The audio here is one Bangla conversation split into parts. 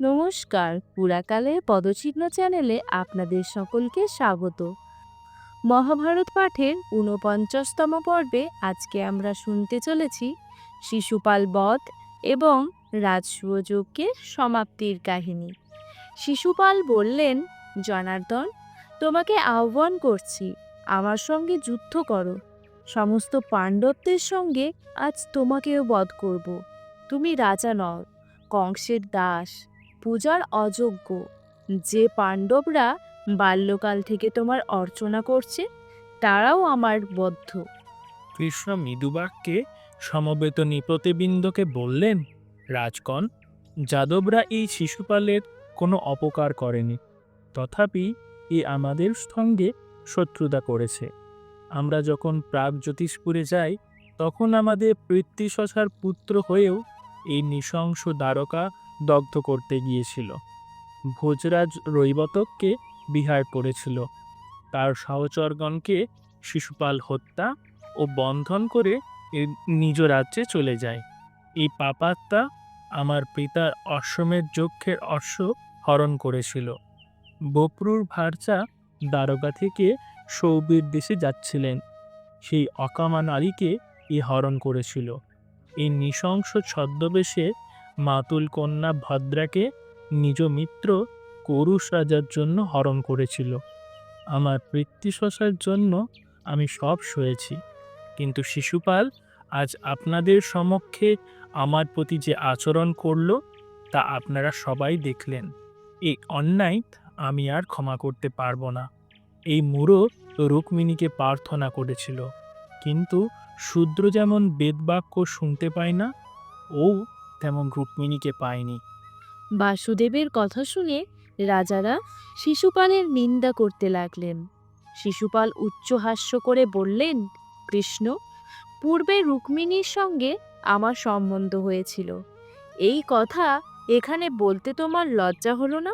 নমস্কার পুরাকালের পদচিহ্ন চ্যানেলে আপনাদের সকলকে স্বাগত। মহাভারত পাঠের ঊনপঞ্চাশতম পর্বে আজকে আমরা শুনতে চলেছি শিশুপাল বধ এবং রাজসূয় সমাপ্তির কাহিনী। শিশুপাল বললেন, জনার্দন, তোমাকে আহ্বান করছি, আমার সঙ্গে যুদ্ধ করো। সমস্ত পাণ্ডবদের সঙ্গে আজ তোমাকেও বধ করব। তুমি রাজা নও, কংসের দাস। পূজার অযোগ্য। যে পাণ্ডবরা বাল্যকাল থেকে তোমার অর্চনা করছে, তারাও আমার বদ্ধ। কৃষ্ণ মৃদুবাক্যে সমবেত নৃপতিবৃন্দকে বললেন, রাজগণ, যাদবরা এই শিশুপালের কোনো অপকার করেনি। তথাপি এ আমাদের সঙ্গে শত্রুতা করেছে। আমরা যখন প্রাগ জ্যোতিষপুরে যাই, তখন আমাদের পৃথ্বীশশার পুত্র হয়েও এই নৃশংস দ্বারকা দগ্ধ করতে গিয়েছিল। ভোজরাজ রৈবতককে বিহার করেছিল। তার সহচরগণকে শিশুপাল হত্যা ও বন্ধন করে নিজ রাজ্যে চলে যায়। এই পাপাত্মা আমার পিতার অশ্বমের যক্ষের অশ্ব হরণ করেছিল। বপ্রুর ভারচা দ্বারকা থেকে সৌবীর দেশে যাচ্ছিলেন। সেই অকামা নারীকে এ হরণ করেছিল। এই নৃশংস ছদ্মবেশে মাতুল কন্যা ভদ্রাকে নিজ মিত্র করুষ রাজার জন্য হরণ করেছিল। আমার পৃথ্বীশশার জন্য আমি সব সয়েছি। কিন্তু শিশুপাল আজ আপনাদের সমক্ষে আমার প্রতি যে আচরণ করল, তা আপনারা সবাই দেখলেন। এই অন্যায় আমি আর ক্ষমা করতে পারব না। এই মুরো রুক্মিণীকে প্রার্থনা করেছিল। কিন্তু শূদ্র যেমন বেদবাক্য শুনতে পায় না, ও তেমন রুক্মিণীকে পায়নি বাসুদেবের কথা শুনে রাজারা শিশুপালের নিন্দা করতে লাগলেন। শিশুপাল উচ্চহাস্য করে বললেন, কৃষ্ণ, পূর্বে রুক্মিণীর সঙ্গে আমার সম্বন্ধ হয়েছিল। এই কথা এখানে বলতে তোমার লজ্জা হলো না?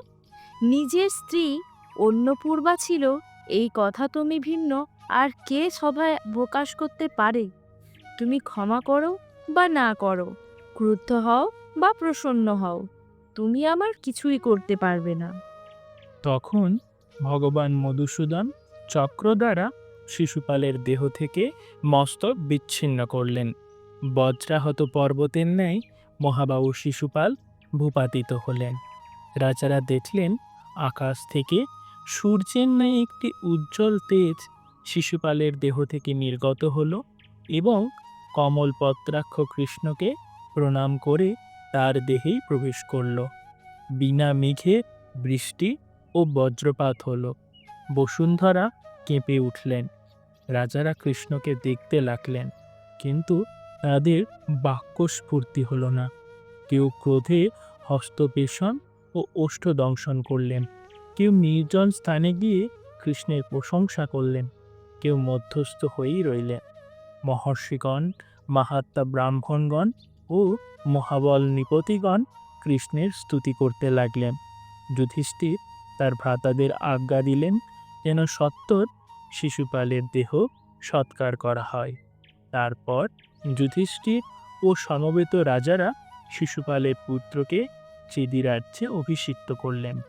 নিজের স্ত্রী অন্নপূর্বা ছিল, এই কথা তুমি ভিন্ন, আর কে সভায় প্রকাশ করতে পারে? তুমি ক্ষমা করো বা না করো। ক্রুদ্ধ হও বা প্রসন্ন হও, তুমি আমার কিছুই করতে পারবে না। তখন ভগবান মধুসূদন চক্র দ্বারা শিশুপালের দেহ থেকে মস্তক বিচ্ছিন্ন করলেন। বজ্রাহত পর্বতের ন্যায় মহাবাবু শিশুপাল ভূপাতিত হলেন। রাজারা দেখলেন, আকাশ থেকে সূর্যের ন্যায় একটি উজ্জ্বল তেজ শিশুপালের দেহ থেকে নির্গত হলো এবং কমল পত্রাক্ষ কৃষ্ণকে প্রণাম করে তার দেহেই প্রবেশ করল। বিনা মেঘে বৃষ্টি ও বজ্রপাত হলো। বসুন্ধরা কেঁপে উঠলেন। রাজারা কৃষ্ণকে দেখতে লাগলেন, কিন্তু তাদের বাক্যস্ফূর্তি হলো না। কেউ ক্রোধে হস্তপেষণ ও ওষ্ঠ দংশন করলেন। কেউ নির্জন স্থানে গিয়ে কৃষ্ণের প্রশংসা করলেন। কেউ মধ্যস্থ হয়েই রইলেন। মহর্ষিগণ, মাহাত্মা ব্রাহ্মণগণ ও মহাবল নৃপতিগণ কৃষ্ণের স্তুতি করতে লাগলেন। যুধিষ্ঠির তার ভ্রাতাদের আজ্ঞা দিলেন যেন সত্তর শিশুপালের দেহ সৎকার করা হয়। তারপর যুধিষ্ঠির ও সমবেত রাজারা শিশুপালের পুত্রকে চেদিরাজ্যে অভিষিক্ত করলেন।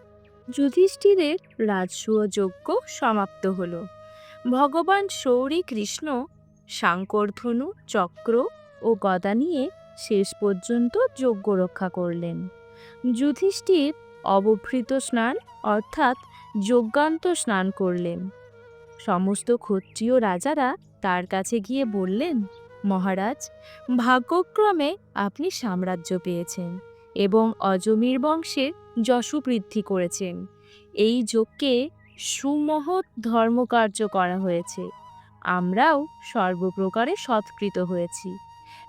যুধিষ্ঠিরের রাজসূয় যজ্ঞ সমাপ্ত হল। ভগবান সৌরী কৃষ্ণ, শাঙ্করধনু, চক্র ও গদা নিয়ে শেষ পর্যন্ত যজ্ঞ রক্ষা করলেন। যুধিষ্ঠির অবভৃত স্নান, অর্থাৎ যজ্ঞান্ত স্নান করলেন। সমস্ত ক্ষত্রিয় রাজারা তার কাছে গিয়ে বললেন, মহারাজ, ভাগ্যক্রমে আপনি সাম্রাজ্য পেয়েছেন এবং অজমির বংশের যশু বৃদ্ধি করেছেন। এই যজ্ঞে সুমহৎ ধর্মকার্য করা হয়েছে। আমরাও সর্বপ্রকারে সৎকৃত হয়েছি।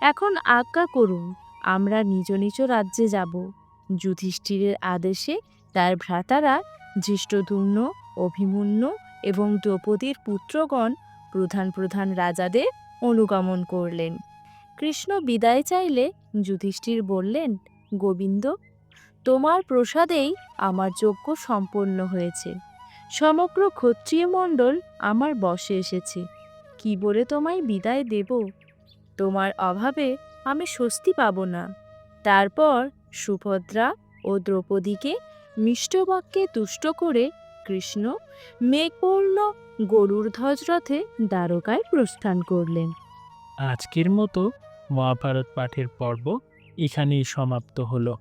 এখন আজ্ঞা করুন, আমরা নিজ নিজ রাজ্যে যাব। যুধিষ্ঠিরের আদেশে তার ভ্রাতারা ধৃষ্টদুম্ন অভিমন্য এবং দ্রৌপদীর পুত্রগণ প্রধান প্রধান রাজাদের অনুগমন করলেন। কৃষ্ণ বিদায় চাইলে যুধিষ্ঠির বললেন, গোবিন্দ, তোমার প্রসাদেই আমার যজ্ঞ সম্পন্ন হয়েছে। সমগ্র ক্ষত্রিয় মণ্ডল আমার বশে এসেছে। কি বলে তোমায় বিদায় দেব? তোমার অভাবে আমি স্বস্তি পাব না। তারপর সুভদ্রা ও দ্রৌপদীকে মিষ্টবাক্যে তুষ্ট করে কৃষ্ণ মেঘপূর্ণ গরুর ধ্বজ রথে দ্বারকায় প্রস্থান করলেন। আজকের মতো মহাভারত পাঠের পর্ব এখানেই সমাপ্ত হলো।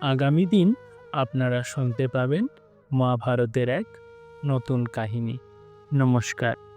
আগামী দিন আপনারা শুনতে পাবেন মহাভারতের এক নতুন কাহিনী। নমস্কার।